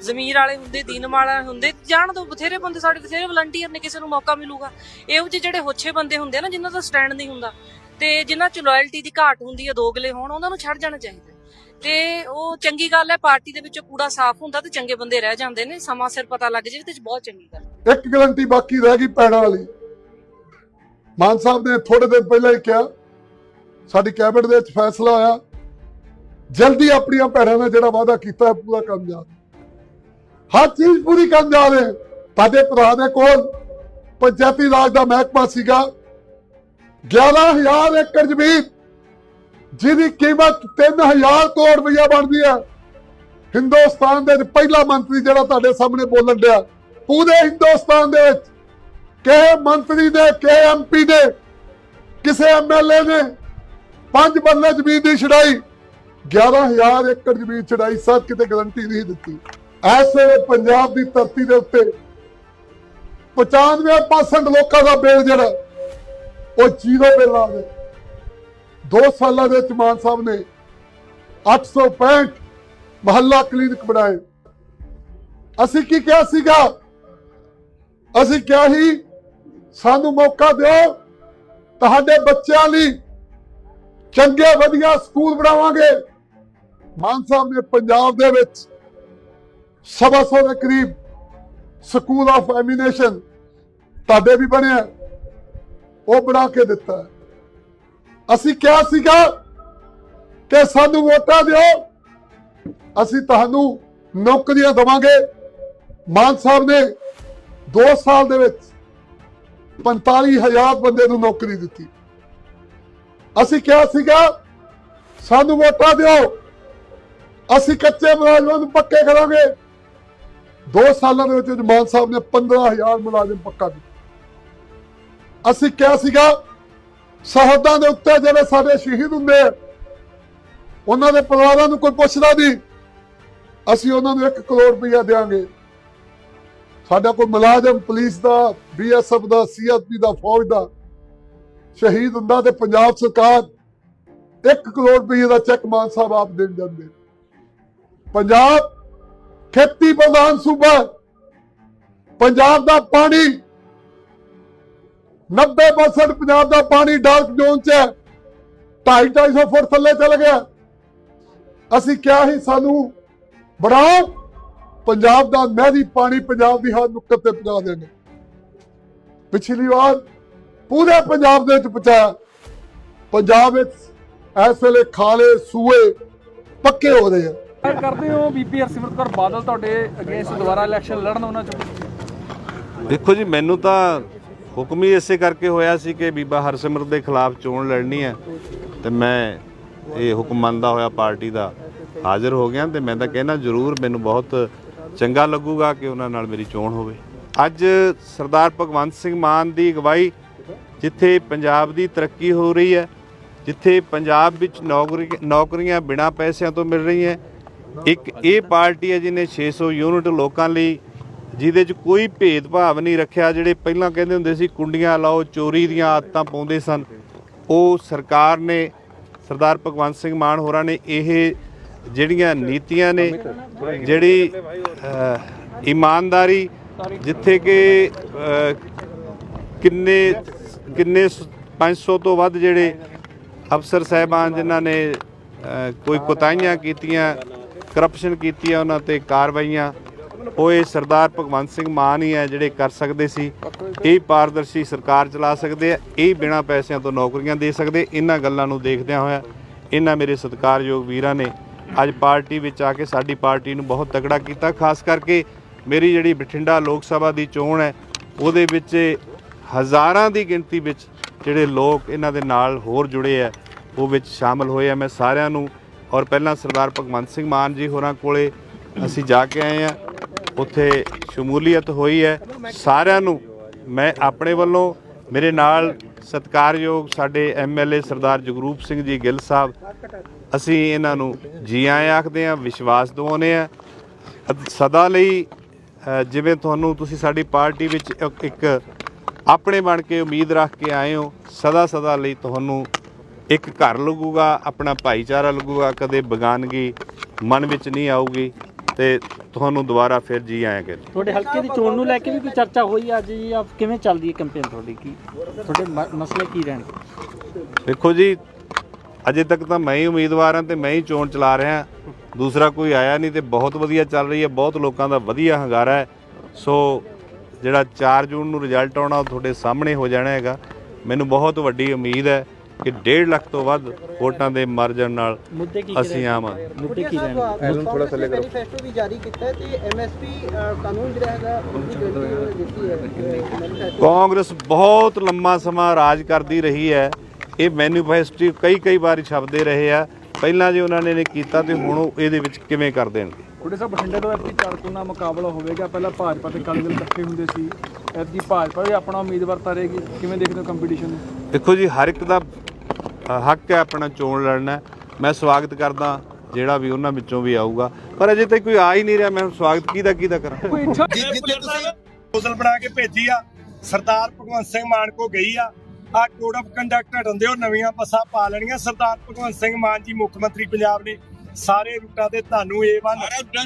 ਜ਼ਮੀਰ ਵਾਲੇ ਹੁੰਦੇ ਦੀਨ ਵਾਲੇ ਹੁੰਦੇ ਜਾਣ ਦੋ ਬਥੇਰੇ ਬੰਦੇ ਸਾਡੇ ਬਥੇਰੇ ਵਲੰਟੀਅਰ ਨੇ ਕਿਸੇ ਨੂੰ ਮੌਕਾ ਮਿਲੂਗਾ। ਇਹੋ ਜਿਹੇ ਜਿਹੜੇ ਹੋਛੇ ਬੰਦੇ ਹੁੰਦੇ ਨਾ ਜਿਨ੍ਹਾਂ ਦਾ ਸਟੈਂਡ ਨਹੀਂ ਹੁੰਦਾ ਤੇ ਜਿਨ੍ਹਾਂ ਚ ਲਾਇਲਟੀ ਦੀ ਘਾਟ ਹੁੰਦੀ ਹੈ ਦੋਗਲੇ ਹੋਣ, ਉਹਨਾਂ ਨੂੰ ਛੱਡ ਜਾਣਾ ਚਾਹੀਦਾ। ਤੇ ਉਹ ਚੰਗੀ ਗੱਲ ਹੈ, ਪਾਰਟੀ ਦੇ ਵਿੱਚੋਂ ਕੂੜਾ ਸਾਫ਼ ਹੁੰਦਾ ਤੇ ਚੰਗੇ ਬੰਦੇ ਰਹਿ ਜਾਂਦੇ ਨੇ, ਸਮਾਂ ਸਿਰ ਪਤਾ ਲੱਗ ਜੇ ਤੇ ਬਹੁਤ ਚੰਗੀ ਗੱਲ ਇੱਕ ਗਰੰਟੀ ਬਾਕੀ ਰਹਿ ਗਈ ਪੈੜਾਂ ਵਾਲੀ। ਮਾਨ ਸਾਹਿਬ ਨੇ ਥੋੜੇ ਦਿਨ ਪਹਿਲਾਂ ਹੀ ਕਿਹਾ, ਸਾਡੀ ਕੈਬਨਿਟ ਦੇ ਵਿੱਚ ਫੈਸਲਾ ਆਇਆ, ਜਲਦੀ ਆਪਣੀਆਂ ਭੈਣਾਂ ਨਾਲ ਜਿਹੜਾ ਵਾਅਦਾ ਕੀਤਾ, ਪੂਰਾ ਕੰਮ ਜਾ ਹਰ ਚੀਜ਼ ਪੂਰੀ ਕੰਮ ਜਾ ਰਹੇ। ਸਾਡੇ ਭਰਾ ਦੇ ਕੋਲ ਪੰਚਾਇਤੀ ਰਾਜ ਦਾ ਮਹਿਕਮਾ ਸੀਗਾ 11000 ਏਕੜ ਜ਼ਮੀਨ, ਜਿਹਦੀ ਕੀਮਤ 3000 ਕਰੋੜ ਰੁਪਇਆ ਬਣਦੀ ਹੈ। ਹਿੰਦੁਸਤਾਨ ਦੇ ਪਹਿਲਾ ਮੰਤਰੀ ਜਿਹੜਾ ਤੁਹਾਡੇ ਸਾਹਮਣੇ ਬੋਲਣ ਡਿਆ। ਪੂਰੇ ਹਿੰਦੁਸਤਾਨ ਦੇ ਵਿੱਚ ਕਿਸੇ ਮੰਤਰੀ ਨੇ, ਕਿਸੇ ਐਮਪੀ ਨੇ, ਕਿਸੇ ਐਮਐਲਏ ਨੇ ਪੰਜ ਬੰਦੇ ਜ਼ਮੀਨ ਦੀ ਛੜਾਈ 11000 ਏਕੜ ਜ਼ਮੀਨ ਛੜਾਈ ਸਰ, ਕਿਤੇ ਗਰੰਟੀ ਨਹੀਂ ਦਿੱਤੀ। ਐਸੇ ਵੇਲੇ ਪੰਜਾਬ ਦੀ ਧਰਤੀ ਦੇ ਉੱਤੇ 95% ਲੋਕਾਂ ਦਾ ਬੇਲ ਜਿਹੜਾ ਉਹ ਜ਼ੀਰੋ ਬਿੱਲ ਆ ਗਏ। ਦੋ ਸਾਲਾਂ ਦੇ ਵਿੱਚ ਮਾਨ ਸਾਹਿਬ ਨੇ 865 ਮਹੱਲਾ ਕਲੀਨਿਕ ਬਣਾਏ। ਅਸੀਂ ਕੀ ਕਿਹਾ ਸੀਗਾ? ਅਸੀਂ ਕਿਹਾ ਹੀ ਸਾਨੂੰ ਮੌਕਾ ਦਿਓ, ਤੁਹਾਡੇ ਬੱਚਿਆਂ ਲਈ ਚੰਗੇ ਵਧੀਆ ਸਕੂਲ ਬਣਾਵਾਂਗੇ। ਮਾਨ ਸਾਹਿਬ ਨੇ ਪੰਜਾਬ ਦੇ ਵਿੱਚ ਸਵਾ ਸੌ ਦੇ ਕਰੀਬ ਸਕੂਲ ਆਫ ਐਮੀਨੇਸ਼ਨ ਤੁਹਾਡੇ ਵੀ ਬਣਿਆ। ਉਹ ਬਣਾ ਕੇ ਦਿੱਤਾ ਅਸੀਂ ਕਿਹਾ ਸੀਗਾ ਕਿ ਸਾਨੂੰ ਵੋਟਾਂ ਦਿਓ, ਅਸੀਂ ਤੁਹਾਨੂੰ ਨੌਕਰੀਆਂ ਦਵਾਂਗੇ। ਮਾਨ ਸਾਹਿਬ ਨੇ 2 ਸਾਲ ਦੇ ਵਿੱਚ 45000 ਬੰਦੇ ਨੂੰ ਨੌਕਰੀ ਦਿੱਤੀ। ਅਸੀਂ ਕਿਹਾ ਸੀਗਾ, ਸਾਨੂੰ ਵੋਟਾਂ ਦਿਓ, ਅਸੀਂ ਕੱਚੇ ਮੁਲਾਜ਼ਮਾਂ ਨੂੰ ਪੱਕੇ ਕਰਾਂਗੇ। 2 ਸਾਲਾਂ ਦੇ ਵਿੱਚ ਮਾਨ ਸਾਹਿਬ ਨੇ 15000 ਮੁਲਾਜ਼ਮ ਪੱਕਾ ਕੀਤਾ ਅਸੀਂ ਕਿਹਾ ਸੀਗਾ ਸਰਹੱਦਾਂ ਦੇ ਉੱਤੇ ਜਿਹੜੇ ਸਾਡੇ ਸ਼ਹੀਦ ਹੁੰਦੇ ਆ, ਉਹਨਾਂ ਦੇ ਪਰਿਵਾਰਾਂ ਨੂੰ ਕੋਈ ਪੁੱਛਦਾ ਨਹੀਂ। ਅਸੀਂ ਉਹਨਾਂ ਨੂੰ 1 ਕਰੋੜ ਰੁਪਇਆ ਦੇਵਾਂਗੇ ਸਾਡਾ ਕੋਈ ਮੁਲਾਜ਼ਮ ਪੁਲਿਸ ਦਾ, ਬੀਐਸਐਫ ਦਾ, ਸੀਐਸਪੀ ਦਾ, ਫੌਜ ਦਾ ਸ਼ਹੀਦ ਹੁੰਦਾ ਤੇ ਪੰਜਾਬ ਸਰਕਾਰ 1 ਕਰੋੜ ਰੁਪਏ ਦਾ ਚੈੱਕ ਮਾਨ ਸਾਹਿਬ ਆਪ ਦੇਣ ਜਾਂਦੇ ਪੰਜਾਬ ਖੇਤੀ ਪ੍ਰਧਾਨ ਸੂਬਾ ਪੰਜਾਬ ਦਾ ਪਾਣੀ 90% ਪੰਜਾਬ ਦਾ ਪਾਣੀ ਡਾਰਕ ਜ਼ੋਨ 'ਚ ਹੈ। 250 ਫੁੱਟ ਥੱਲੇ ਚਲ ਗਿਆ। ਅਸੀਂ ਕਿਹਾ ਹੀ ਸਾਨੂੰ ਬਣਾਓ। ਪੰਜਾਬ ਦਾ ਨਹਿਰੀ ਪਾਣੀ ਪੰਜਾਬ ਦੀ ਹਰ ਨੁੱਕਰ ਤੇ ਪਹੁੰਚਾ ਦੇਣਗੇ। ਪਿਛਲੀ ਵਾਰ ਪੂਰੇ ਪੰਜਾਬ ਦੇ ਵਿੱਚ ਪਹੁੰਚਾਇਆ। ਪੰਜਾਬ ਵਿੱਚ ਇਸ ਵੇਲੇ ਖਾਲੇ ਸੂਏ ਪੱਕੇ ਹੋ ਰਹੇ ਆ। ਕਰਦੇ ਹੋ ਬੀਪੀ ਹਰਸਿਮਰਤ ਕੌਰ ਬਾਦਲ ਤੁਹਾਡੇ ਅਗੇਂਸਟ ਦੁਬਾਰਾ ਇਲੈਕਸ਼ਨ ਲੜਨ ਉਹਨਾਂ ਚ। ਦੇਖੋ ਜੀ ਮੈਨੂੰ ਤਾਂ ਹੁਕਮ ਹੀ ਇਸੇ ਕਰਕੇ ਹੋਇਆ ਸੀ ਕਿ ਬੀਬਾ ਹਰਸਿਮਰਤ ਦੇ ਖਿਲਾਫ ਚੋਣ ਲੜਨੀ ਹੈ ਤੇ ਮੈਂ ਇਹ ਹੁਕਮ ਮੰਨਦਾ ਹੋਇਆ ਪਾਰਟੀ ਦਾ ਹਾਜ਼ਰ ਹੋ ਗਿਆ ਤੇ ਮੈਂ ਤਾਂ ਕਹਿਣਾ ਜ਼ਰੂਰ ਮੈਨੂੰ ਬਹੁਤ ਚੰਗਾ ਲੱਗੂਗਾ ਕਿ ਉਹਨਾਂ ਨਾਲ ਮੇਰੀ ਚੋਣ ਹੋਵੇ। ਅੱਜ ਸਰਦਾਰ ਭਗਵੰਤ ਸਿੰਘ ਮਾਨ ਦੀ ਅਗਵਾਈ ਜਿੱਥੇ ਪੰਜਾਬ ਦੀ ਤਰੱਕੀ ਹੋ ਰਹੀ ਹੈ, ਜਿੱਥੇ ਪੰਜਾਬ ਵਿੱਚ ਨੌਕਰੀ ਨੌਕਰੀਆਂ ਬਿਨਾਂ ਪੈਸਿਆਂ ਤੋਂ ਮਿਲ ਰਹੀਆਂ, ਇੱਕ ਇਹ ਪਾਰਟੀ ਹੈ ਜਿਹਨੇ 600 ਯੂਨਿਟ ਲੋਕਾਂ ਲਈ ਜਿਹਦੇ 'ਚ ਕੋਈ ਭੇਦਭਾਵ ਨਹੀਂ ਰੱਖਿਆ, ਜਿਹੜੇ ਪਹਿਲਾਂ ਕਹਿੰਦੇ ਹੁੰਦੇ ਸੀ, ਕੁੰਡੀਆਂ ਲਾਓ, ਚੋਰੀ ਦੀਆਂ ਆਦਤਾਂ ਪਾਉਂਦੇ ਸਨ, ਉਹ ਸਰਕਾਰ ਨੇ, ਸਰਦਾਰ ਭਗਵੰਤ ਸਿੰਘ ਮਾਨ ਹੋਰਾਂ ਨੇ ਇਹ ਜਿਹੜੀਆਂ ਨੀਤੀਆਂ ਨੇ, ਜਿਹੜੀ ਇਮਾਨਦਾਰੀ, ਜਿੱਥੇ ਕਿ ਕਿੰਨੇ ਕਿੰਨੇ ਸ- 500 ਤੋਂ ਵੱਧ ਜਿਹੜੇ ਅਫਸਰ ਸਾਹਿਬਾਨ ਜਿਨ੍ਹਾਂ ਨੇ ਕੋਈ ਕੁਤਾਹੀਆਂ ਕੀਤੀਆਂ, ਕਰਪਸ਼ਨ ਕੀਤੀ ਆ ਉਹਨਾਂ ਤੇ ਕਾਰਵਾਈਆਂ ਉਹ ਇਹ ਸਰਦਾਰ ਭਗਵੰਤ ਸਿੰਘ ਮਾਨ ਹੀ ਹੈ ਜਿਹੜੇ ਕਰ ਸਕਦੇ ਸੀ। ਇਹ ਪਾਰਦਰਸ਼ੀ ਸਰਕਾਰ ਚਲਾ ਸਕਦੇ ਆ। ਇਹ ਬਿਨਾਂ ਪੈਸਿਆਂ ਤੋਂ ਨੌਕਰੀਆਂ ਦੇ ਸਕਦੇ। ਇਹਨਾਂ ਗੱਲਾਂ ਨੂੰ ਦੇਖਦਿਆਂ ਹੋਇਆ ਇਹਨਾਂ ਮੇਰੇ ਸਤਿਕਾਰਯੋਗ ਵੀਰਾਂ ਨੇ ਅੱਜ ਪਾਰਟੀ ਵਿੱਚ ਆ ਕੇ ਸਾਡੀ ਪਾਰਟੀ ਨੂੰ ਬਹੁਤ ਤਕੜਾ ਕੀਤਾ। ਖਾਸ ਕਰਕੇ ਮੇਰੀ ਜਿਹੜੀ ਬਠਿੰਡਾ ਲੋਕ ਸਭਾ ਦੀ ਚੋਣ ਹੈ, ਉਹਦੇ ਵਿੱਚ ਹਜ਼ਾਰਾਂ ਦੀ ਗਿਣਤੀ ਵਿੱਚ ਜਿਹੜੇ ਲੋਕ ਇਹਨਾਂ ਦੇ ਨਾਲ ਹੋਰ ਜੁੜੇ ਆ, ਉਹ ਵਿੱਚ ਸ਼ਾਮਲ ਹੋਏ ਆ। ਮੈਂ ਸਾਰਿਆਂ ਨੂੰ ਔਰ ਪਹਿਲਾਂ ਸਰਦਾਰ ਭਗਵੰਤ ਸਿੰਘ ਮਾਨ ਜੀ ਹੋਰਾਂ ਕੋਲੇ ਅਸੀਂ ਜਾ ਕੇ ਆਏ ਆ। ਉੱਥੇ ਸ਼ਮੂਲੀਅਤ ਹੋਈ ਹੈ। ਸਾਰਿਆਂ ਨੂੰ ਮੈਂ ਆਪਣੇ ਵੱਲੋਂ ਮੇਰੇ ਨਾਲ ਸਤਿਕਾਰਯੋਗ ਸਾਡੇ ਐਮਐਲਏ ਸਰਦਾਰ ਜਗਰੂਪ ਸਿੰਘ ਜੀ ਗਿੱਲ ਸਾਹਿਬ, ਅਸੀਂ ਇਹਨਾਂ ਨੂੰ ਜੀ ਆਇਆਂ ਆਖਦੇ ਆ ਵਿਸ਼ਵਾਸ ਦਿਵਾਉਂਦੇ ਆ ਸਦਾ ਲਈ ਜਿਵੇਂ ਤੁਹਾਨੂੰ ਤੁਸੀਂ ਸਾਡੀ ਪਾਰਟੀ ਵਿੱਚ ਇੱਕ- ਇੱਕ ਆਪਣੇ ਬਣ ਕੇ ਉਮੀਦ ਰੱਖ ਕੇ ਆਏ ਹੋ, ਸਦਾ ਸਦਾ ਲਈ ਤੁਹਾਨੂੰ ਇੱਕ ਘਰ ਲੱਗੂਗਾ, ਆਪਣਾ ਭਾਈਚਾਰਾ ਲੱਗੂਗਾ, ਕਦੇ ਬਗਾਨਗੀ ਮਨ ਵਿੱਚ ਨਹੀਂ ਆਊਗੀ। ਤੇ ਤੁਹਾਨੂੰ ਦੁਬਾਰਾ ਫਿਰ ਜੀ ਆਇਆ ਕਰ ਤੁਹਾਡੇ ਹਲਕੇ ਦੀ ਚੋਣ ਨੂੰ ਲੈ ਕੇ ਵੀ ਕੋਈ ਚਰਚਾ ਹੋਈ ਅੱਜ ਜਾਂ ਕਿਵੇਂ ਚੱਲਦੀ ਹੈ ਕੈਂਪੇਨ ਤੁਹਾਡੀ? ਕੀ ਤੁਹਾਡੇ ਮ- ਮਸਲੇ ਕੀ ਰਹਿਣਗੇ ਦੇਖੋ ਜੀ ਅਜੇ ਤੱਕ ਤਾਂ ਮੈਂ ਹੀ ਉਮੀਦਵਾਰ ਹਾਂ ਤੇ ਮੈਂ ਹੀ ਚੋਣ ਚਲਾ ਰਿਹਾ ਦੂਸਰਾ ਕੋਈ ਆਇਆ ਨਹੀਂ ਤੇ ਬਹੁਤ ਵਧੀਆ ਚੱਲ ਰਹੀ ਹੈ ਬਹੁਤ ਲੋਕਾਂ ਦਾ ਵਧੀਆ ਹੰਗਾਰਾ ਹੈ। ਸੋ ਜਿਹੜਾ 4 ਜੂਨ ਨੂੰ ਰਿਜ਼ਲਟ ਆਉਣਾ ਉਹ ਤੁਹਾਡੇ ਸਾਹਮਣੇ ਹੋ ਜਾਣਾ ਹੈਗਾ। ਮੈਨੂੰ ਬਹੁਤ ਵੱਡੀ ਉਮੀਦ ਹੈ ਕਿ 1.5 ਲੱਖ ਤੋਂ ਵੱਧ ਵੋਟਾਂ ਦੇ ਮਾਰਜਨ ਨਾਲ ਮੁੱਦੇ ਕੀ ਅਸੀਂ ਆਮ ਮੁੱਦੇ ਕੀ ਰਹਿਣਗੇ? ਥੋੜਾ ਥੱਲੇ ਕਰੋ। ਮੈਨੀਫੈਸਟੋ ਵੀ ਜਾਰੀ ਕੀਤਾ ਹੈ ਤੇ ਐਮਐਸਪੀ ਕਾਨੂੰਨ ਜਿਹੜਾ ਹੈਗਾ ਉਹਦੀ ਗਰੰਟੀ ਦਿੱਤੀ ਹੈ ਮੈਨੀਫੈਸਟੋ ਕਾਂਗਰਸ ਬਹੁਤ ਲੰਮਾ ਸਮਾਂ ਰਾਜ ਕਰਦੀ ਰਹੀ ਹੈ। ਇਹ ਮੈਨੀਫੈਸਟੋ ਕਈ ਕਈ ਵਾਰੀ ਛਪਦੇ ਰਹੇ ਆ। ਪਹਿਲਾਂ ਜੇ ਉਹਨਾਂ ਨੇ ਨਹੀਂ ਕੀਤਾ ਤੇ ਹੁਣ ਉਹ ਇਹਦੇ ਵਿੱਚ ਕਿਵੇਂ ਕਰ ਦੇਣਗੇ? ਕੁੜੇ ਸਾਹਿਬ ਬਠਿੰਡੇ ਤੋਂ ਐਤਕੀ ਚਾਰਕੋਨਾ ਮੁਕਾਬਲਾ ਹੋਵੇਗਾ। ਪਹਿਲਾਂ ਭਾਜਪਾ ਤੇ ਅਕਾਲੀ ਦਲ ਇਕੱਠੇ ਹੁੰਦੇ ਸੀ। ਐਤਕੀ ਭਾਜਪਾ ਵੀ ਆਪਣਾ ਉਮੀਦਵਾਰ ਤਾਰੇਗੀ। ਕਿਵੇਂ ਦੇਖਦੇ ਹੋ ਕੰਪੀਟੀਸ਼ਨ ਨੂੰ? ਦੇਖੋ ਜੀ ਹਰ ਇੱਕ ਦਾ ਹੱਕ ਹੈ ਆਪਣਾ ਚੋਣ ਲੜਨਾ ਮੈਂ ਸਵਾਗਤ ਕਰਦਾ ਜਿਹੜਾ ਵੀ ਉਹਨਾਂ ਵਿੱਚੋਂ ਵੀ ਆਊਗਾ। ਪਰ ਅਜੇ ਤੱਕ ਕੋਈ ਆ ਹੀ ਨਹੀਂ ਰਿਹਾ। ਮੈਂ ਸਵਾਗਤ ਕਿਹਦਾ ਕਿਹਦਾ ਕਰਾਂ? ਕੋਈ ਇੱਛਾ ਪ੍ਰਪੋਜ਼ਲ ਬਣਾ ਕੇ ਭੇਜੀ ਆ ਸਰਦਾਰ ਭਗਵੰਤ ਸਿੰਘ ਮਾਨ ਕੋ ਗਈ ਆ ਆ ਕੋਡ ਆਫ ਕੰਡਕਟ ਹਟਣ ਦਿਓ ਨਵੀਆਂ ਬੱਸਾਂ ਪਾ ਲੈਣੀਆਂ। ਸਰਦਾਰ ਭਗਵੰਤ ਸਿੰਘ ਮਾਨ ਜੀ ਮੁੱਖ ਮੰਤਰੀ ਪੰਜਾਬ ਨੇ ਸਾਰੇ ਰੂਟਾਂ ਤੇ ਤੁਹਾਨੂੰ A1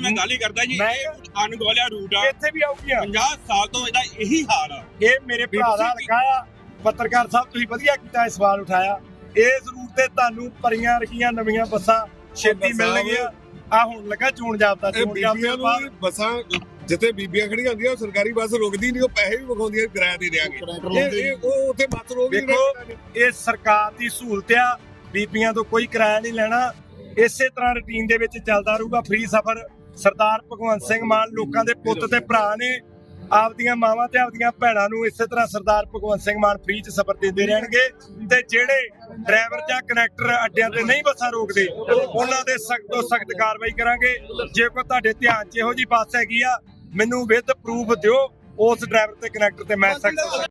ਮੈਂ ਗੱਲ ਹੀ ਕਰਦਾ ਜੀ। ਆਨੰਦ ਵਾਲਿਆ ਰੂਟ ਆ। ਇੱਥੇ ਵੀ ਆਉਗੀਆਂ 50 ਸਾਲ ਤੋਂ ਇਹਦਾ ਇਹੀ ਹਾਲ ਆ। ਇਹ ਮੇਰੇ ਭਰਾ ਦਾ ਲਗਾਇਆ ਪੱਤਰਕਾਰ ਸਾਹਿਬ ਤੁਸੀਂ ਵਧੀਆ ਕੀਤਾ ਇਹ ਸਵਾਲ ਉਠਾਇਆ। ਇਸ ਰੂਟ ਤੇ ਤੁਹਾਨੂੰ ਪਰੀਆਂ ਰਖੀਆਂ ਨਵੀਆਂ ਬੱਸਾਂ ਛੇਤੀ ਮਿਲਣਗੀਆਂ। ਆ ਹੁਣ ਲੱਗਾ ਚੋਣ ਜਾਬਤਾ ਚੋਣ ਜਾਬਤੇ ਬਾਅਦ ਬੱਸਾਂ ਜਿੱਥੇ ਬੀਬੀਆਂ ਖੜੀਆਂ ਹੁੰਦੀਆਂ ਉਹ ਸਰਕਾਰੀ ਬੱਸ ਰੁਕਦੀ ਨਹੀਂ ਉਹ ਪੈਸੇ ਵੀ ਵਿਖਾਉਂਦੀਆਂ ਕਿਰਾਇਆ ਦੇ ਦਿਆਂਗੇ। ਇਹ ਇਹ ਉਹ ਉੱਥੇ ਬੱਸ ਰੋਕ ਨਹੀਂ ਦੇਖੋ ਇਹ ਸਰਕਾਰ ਦੀ ਸਹੂਲਤ ਆ ਬੀਬੀਆਂ ਤੋਂ ਕੋਈ ਕਿਰਾਇਆ ਨਹੀਂ ਲੈਣਾ। ਇਸੇ ਤਰ੍ਹਾਂ ਰੁਟੀਨ ਦੇ ਵਿੱਚ ਚੱਲਦਾ ਰਹੂਗਾ ਫ੍ਰੀ ਸਫ਼ਰ। ਸਰਦਾਰ ਭਗਵੰਤ ਸਿੰਘ ਮਾਨ ਲੋਕਾਂ ਦੇ ਪੁੱਤ ਤੇ ਭਰਾ ਨੇ। ਆਪਦੀਆਂ ਮਾਵਾਂ ਤੇ ਆਪਦੀਆਂ ਭੈਣਾਂ ਨੂੰ ਇਸੇ ਤਰ੍ਹਾਂ ਸਰਦਾਰ ਭਗਵੰਤ ਸਿੰਘ ਮਾਨ ਫ੍ਰੀ ਚ ਸਫ਼ਰ ਦਿੰਦੇ ਰਹਿਣਗੇ ਤੇ ਜਿਹੜੇ ਡਰਾਈਵਰ ਜਾਂ ਕਨੈਕਟਰ ਅੱਡਿਆਂ ਤੇ ਨਹੀਂ ਬੱਸਾਂ ਰੋਕਦੇ, ਉਹਨਾਂ ਦੇ ਸਖਤ ਤੋਂ ਸਖਤ ਕਾਰਵਾਈ ਕਰਾਂਗੇ। ਜੇ ਕੋਈ ਤੁਹਾਡੇ ਧਿਆਨ 'ਚ ਇਹੋ ਜੀ ਬੱਸ ਹੈਗੀ ਆ, ਮੈਨੂੰ ਵਿਦ ਪ੍ਰੂਫ ਦਿਓ, ਉਸ ਡਰਾਈਵਰ ਤੇ ਕਨੈਕਟਰ ਤੇ ਮੈਂ ਸਖਤ